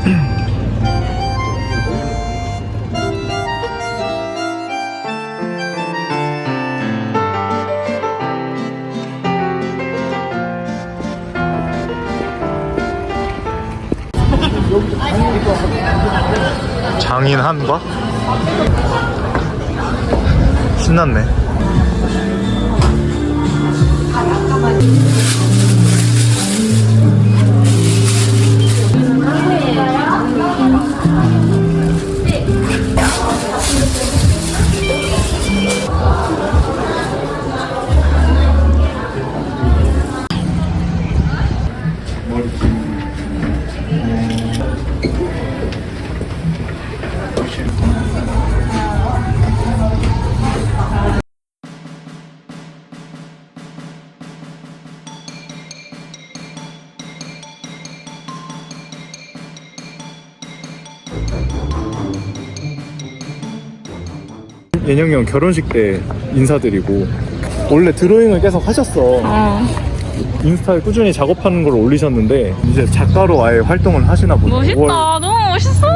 장인 한과? 신났네. 예영이 형 결혼식 때 인사드리고 원래 드로잉을 계속 하셨어. 어. 인스타에 꾸준히 작업하는 걸 올리셨는데 이제 작가로 아예 활동을 하시나 보네. 멋있다. 월- 너무 멋있어.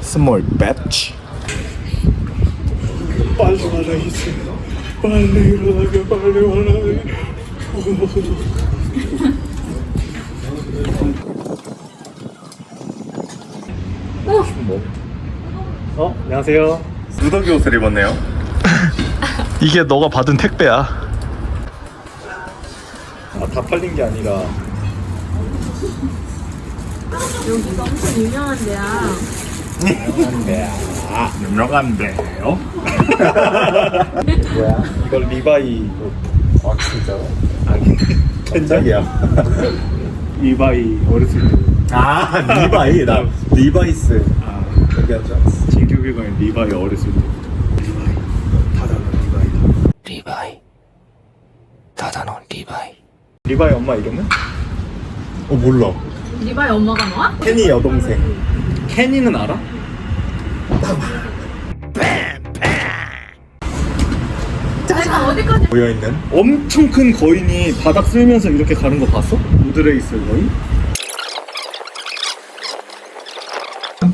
스몰 배치. 와라 이제. 빨리 일어나게 빨리 와라. 뭐? 어? 안녕하세요. 누더기 옷을 입었네요. 이게 너가 받은 택배야. 아, 다 팔린 게 아니라 여기가 엄청 유명한 데야. 아, 유명한데요? 뭐야? 이걸 리바이 아 진짜? 아니 된장이야 리바이 어렸을 때 아, 리바이? 나 리바이스 아, 얘기할 줄 알았어 진규기관의 리바이 어렸을 때 리바이 다 달라 리바이다 리바이 다다논 리바이 리바이 엄마 이름은? 어 몰라 리바의 엄마가 나와? 케니 여동생 케니는 알아? 모여있는 엄청 큰 거인이 바닥 쓸면서 이렇게 가는 거 봤어? 우드레이스 거인?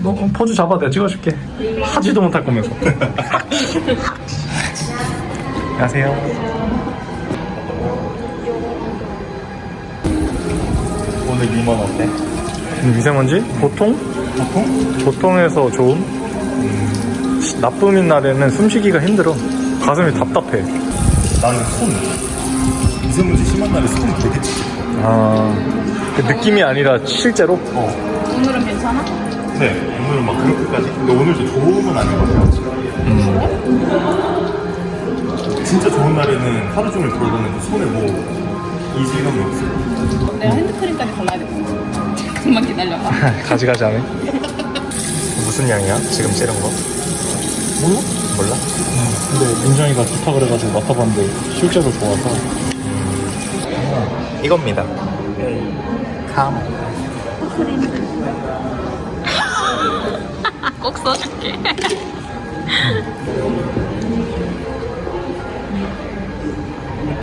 너 어, 포즈 잡아 내가 찍어줄게 하지도 못할 거면서 안녕하세요 오늘 미만 어때? 미세먼지? 보통? 보통? 보통에서 좋음? 음, 나쁨인 날에는 숨쉬기가 힘들어 가슴이 답답해 나는 손 미세먼지 심한 날에 손 되게 찌 아, 그 느낌이 아니라 실제로? 오늘은 괜찮아? 네 오늘은 막 그렇게까지 근데 오늘도 좋은 아닌 것 같아요 진짜 좋은 날에는 하루 종일 돌아다니고 손에 뭐 이질감이 없어요 내가 핸드크림까지 발라야 돼. 잠깐만 기다려봐. 가지가지 하네. 무슨 양이야? 지금 찌른 거? 몰라? 몰라? 근데 민정이가 좋다 그래가지고 맡아봤는데 실제로 좋아서. 이겁니다. 감. 꼭 써줄게.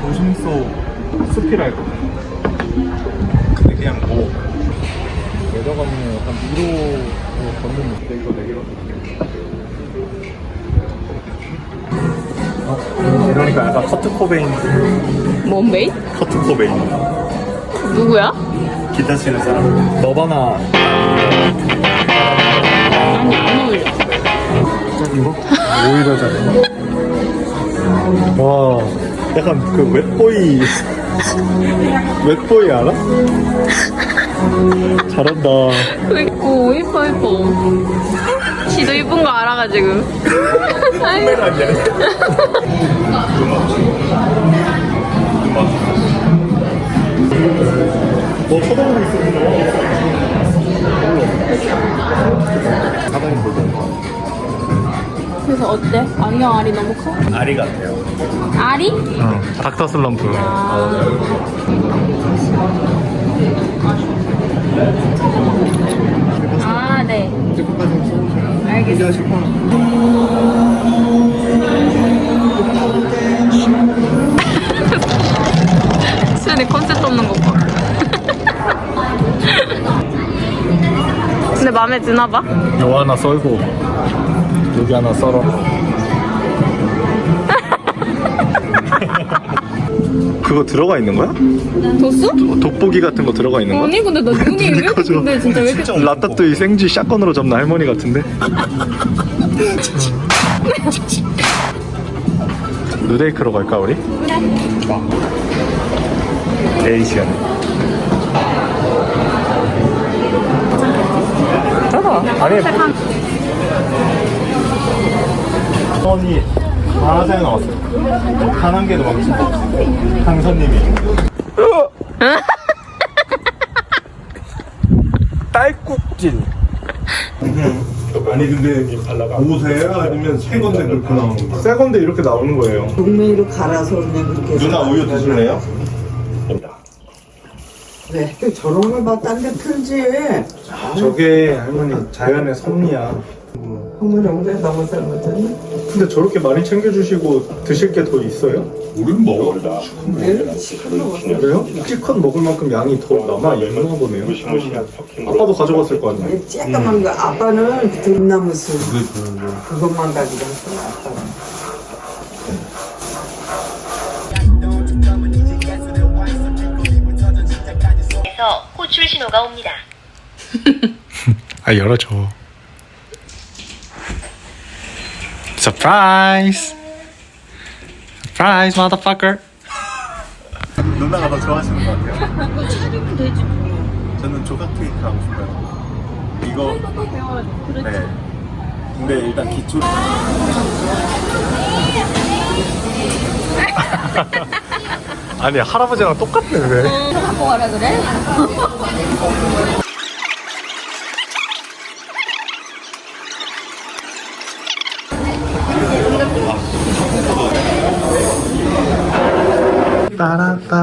도심소 숲이랄까. 근데 그냥 뭐 내려가면 약간 위로 걷는 느낌 이거 내기로. 어, 이러니까 약간 커트 코베인, 몬베이? 커트 코베인. 누구야? 기타 치는 사람. 너바나 아니 안 어울려. 이거? 오히려 잘해. 와, 약간 그 웹보이, 웹보이 알아? 잘한다. 오 이뻐 이뻐. 지도 이쁜 거 알아가지고. 아이, 뭐 쳐다보고. 사장님 보고. 그래서 어때? 안경 알이 너무 커? 아리 같아요. 알이? 응, 닥터 슬럼프. 아 네. 알겠어. 수연이 컨셉 없는 거 봐. 근데 마음에 드나 봐? 요 하나 썰고 여기 하나 썰어 그거 들어가 있는 거야? 도수? 돋보기 같은 거 들어가 있는 거야? 아니 근데 나 눈이 왜 이렇게 커져. 근데 진짜 왜 이렇게 라따뚜이 생쥐 샷건으로 잡는 할머니 같은데? 누데이크로 갈까 우리? A 시간에 아니 선이 하나에 나왔어요. 단한 개도 망친 거 없어요. 강선님이. 딸꾹질. 아니 근데 보세요 아니면 새 건데 그렇게 나오는 거야? 새 건데 이렇게 나오는 거예요. 동맹이로 갈아서 그냥 그렇게 해서 누나 우유 드실래요? 왜 저런 걸 봤다는데 풀지. 저게 할머니 자연의 섭리야. 어머니 왜 너무 잘못했네 근데 저렇게 많이 챙겨주시고 드실 게 더 있어요? 우린 먹어다. 내일 시간 먹었어 그래요? 찌컷 먹을 만큼 양이 더 남아 있나 보네요. 아빠도 가져갔을 거 아니에요? 이 쬐까만 거 아빠는 들나무 술 그것만 가지고 왔어 아빠는. 호출 신호가 옵니다. 아 열어줘 서프라이즈 서프라이즈 motherfucker. 누나가 더 좋아하시는 것 같아요. 그거 찾으면 되지 저는 조각 케이크 하고 싶어요. 이거. 네. 근데 일단 기초 아니 할아버지랑 똑같네 왜? 갖고 가라 그래?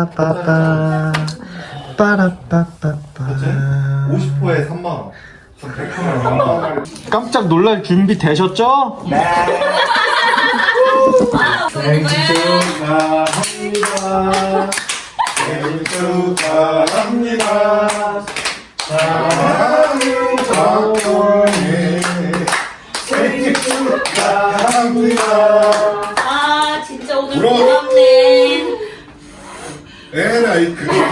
빠라빠빠빠 빠라빠빠빠 50호에 3만 원 깜짝 놀랄 준비 되셨죠? 네 생일 축하합니다 생일 축하합니다 사랑하는 장원의 생일 축하합니다 아 진짜 오늘 고맙네.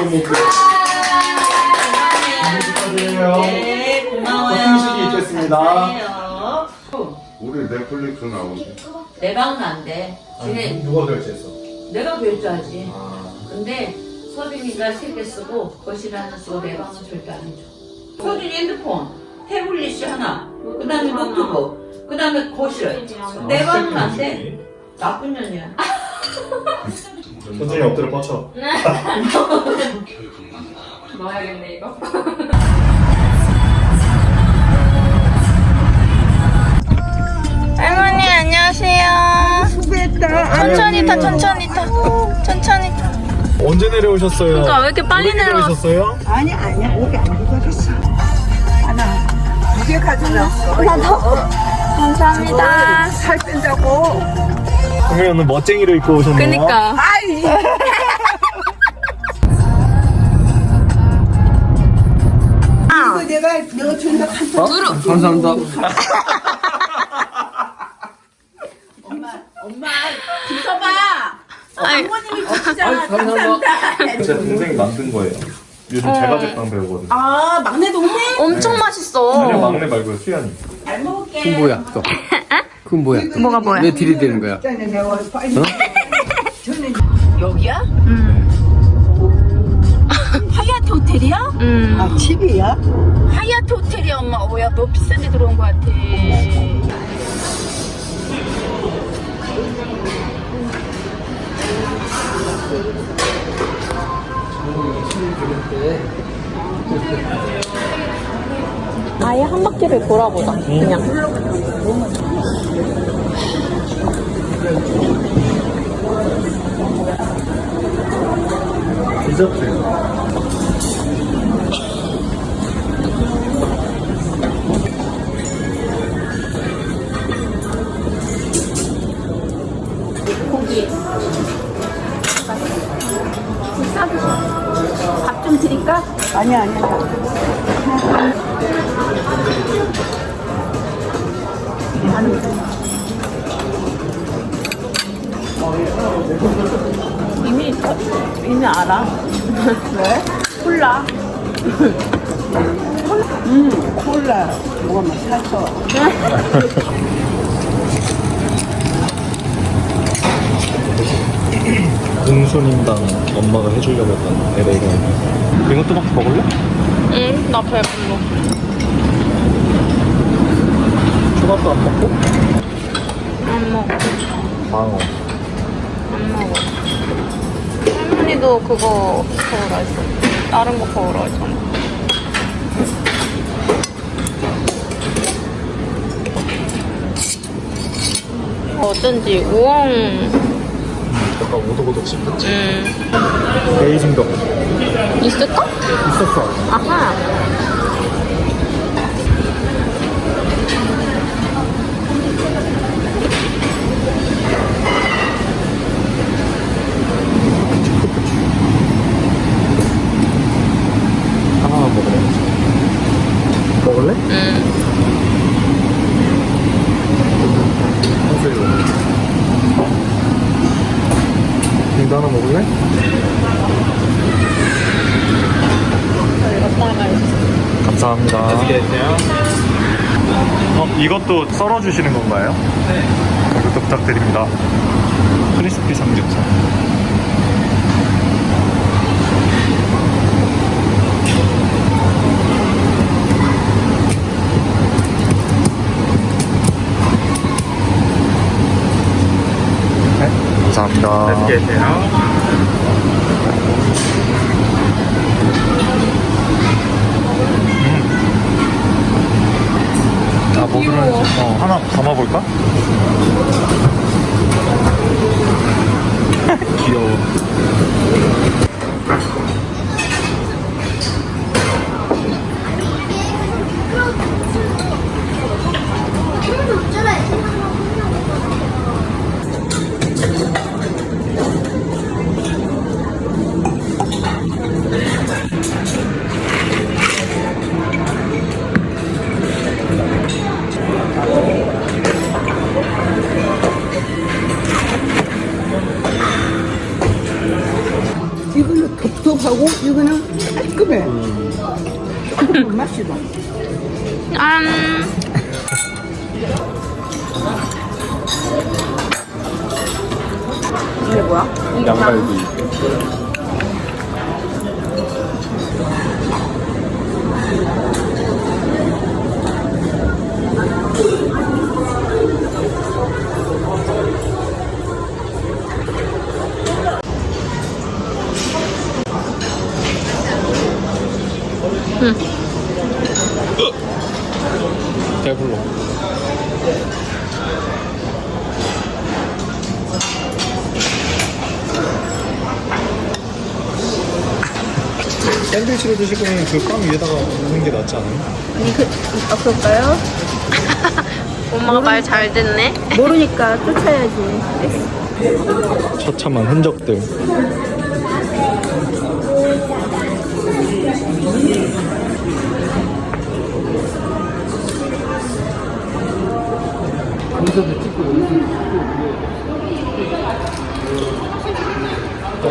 그것도 뭐 그... 축하드려요 네 고마워요. 커팅식이 있겠습니다 우리 넷플릭스 나오지 내 방은 안 돼. 지네 누가 결제했어? 내가 결제하지. 근데 서준이가 세 개 쓰고 거실 하나 쓰고 내 방은 절대 안 해줘. 서준이 핸드폰, 태블릿이 하나, 그 다음에 노트북, 그 다음에 거실. 내 방은 안 돼. 나쁜 년이야. 선생님 엎드려 뻗쳐 넣어야겠네 이거. 할머니 안녕하세요. 수고했다 천천히 타 천천히 타 천천히 타. 언제 내려오셨어요? 그러니까 왜 이렇게 빨리 내려왔어? 내려오셨어요? 아니 아니야 여기 안 가졌어 하나 두개 가져놨어 하나 더 감사합니다. 살 뺀다고 오늘 멋쟁이로 입고 오셨네요. 그니까. 아이. 이거 내가 너 준다. 한 아이, 제 동생이 만든 거예요. 요즘 제과 제빵 배우거든요. 아 막내 동생? 엄청 맛있어. 아니요 막내 말고요 수연이. 그건 뭐야 또? 그건 뭐야? 뭐가 뭐야? 왜 들이대는 거야? 저는 여기야? 하얏트 호텔이야? 음. 아 집이야? 하얏트 호텔이야 엄마. 오야 너 비싼 데 들어온 거 같아. 아예 한 바퀴를 돌아보자 그냥. 디저트 고기. 밥좀 드릴까? 아니야 아니야. 이미 이미 알아. 왜? 콜라. 음, 콜라. 뭐가 막 사서. 공손인당 엄마가 해주려고 했던 LA가 이것도 막 먹을래? 응, 나 배불러. 초밥도 안 먹고? 안 먹어. 방어 안 먹어. 할머니도 그거 먹으라 했어. 다른 거 먹으라 했잖아. 어쩐지 우엉 약간 오독오독 씹혔지 음, 베이징도 있을까? 있었어 아하. 하나만 먹어야지 먹을래? 음. 한슬로 이거 하나 먹을래? 감사합니다 어, 이것도 썰어 주시는 건가요? 네 이것도 부탁드립니다 크리스피 삼겹살 네, 감사합니다. 맛있게 드세요. 아, 뭐 들 어, 하나 담아볼까? 맛이다. 짠. 이게 뭐야? 양갈비. 드위치로 드실 거면 그빵 위에다가 넣는 게 낫지 않아요? 아니, 그, 어떨까요? 엄마가 말 잘 듣네. 모르니까 쫓아야지. 처참한 흔적들.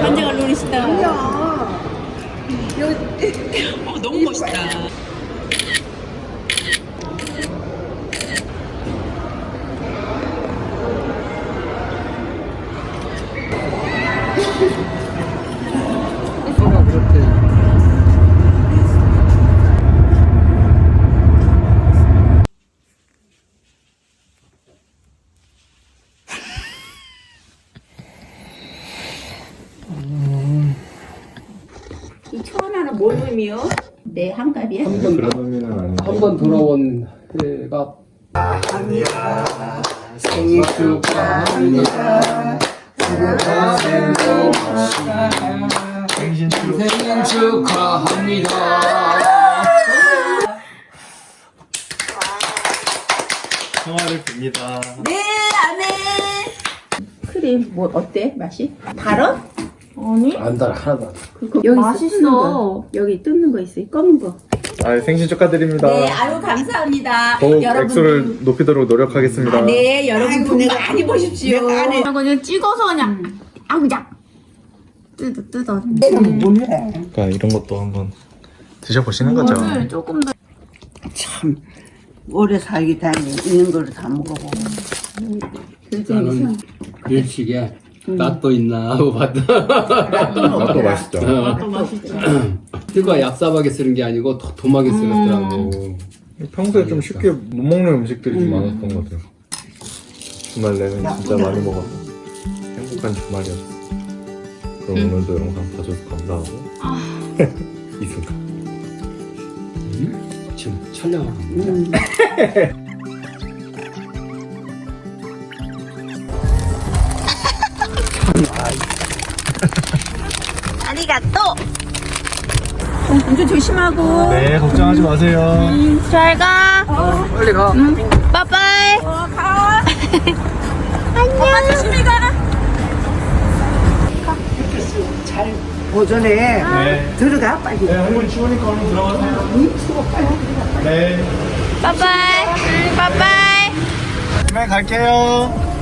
한정을 노리시다. 이 축하합니다. 평화를 빕니다. 네, 안해. 크림, 뭐, 어때? 맛이? 달어? 아니? 안 달아 하나도 안 달아. 여기 맛있어. 여기 뜯는 거 있어요. 검은 거. 아 생신 축하드립니다. 네, 아유 감사합니다. 더욱 여러분. 액수를 높이도록 노력하겠습니다. 네, 여러분 돈 많이. 안에 아, 그냥 찍어서 그냥 아그작 뜯어 뜯어. 그러니까 이런 것도 한번 드셔보시는 거죠. 오늘 조금 더 참 오래 살기 다니 있는 거를 다 먹어보고. 나는 일식에 낫도 있나 하고 봤다. 맛도 맛있죠. 뜨거 얍삽하게 쓰는 게 아니고 도톰하게 쓰였더라고. 평소에 좀 쉽게 못 먹는 음식들이 좀 많았던 것 같아요. 주말 내내 진짜 많이 먹어서 행복한 주말이었어. 그럼 오늘도 영상 봐줘서 감사하고 이 순간. 지금 촬영하고. 아리가또. 운전 조심하고. 네 걱정하지 마세요. 잘 가. 빨리 가. 빠빠이. 어, 가. 안녕. 조심히 가. 잘 보존해. 네. 들어가 빨리. 네, 한번 추우니까 얼른 들어가세요. 네. 빠빠이. 응, 빠빠이. 네, 갈게요.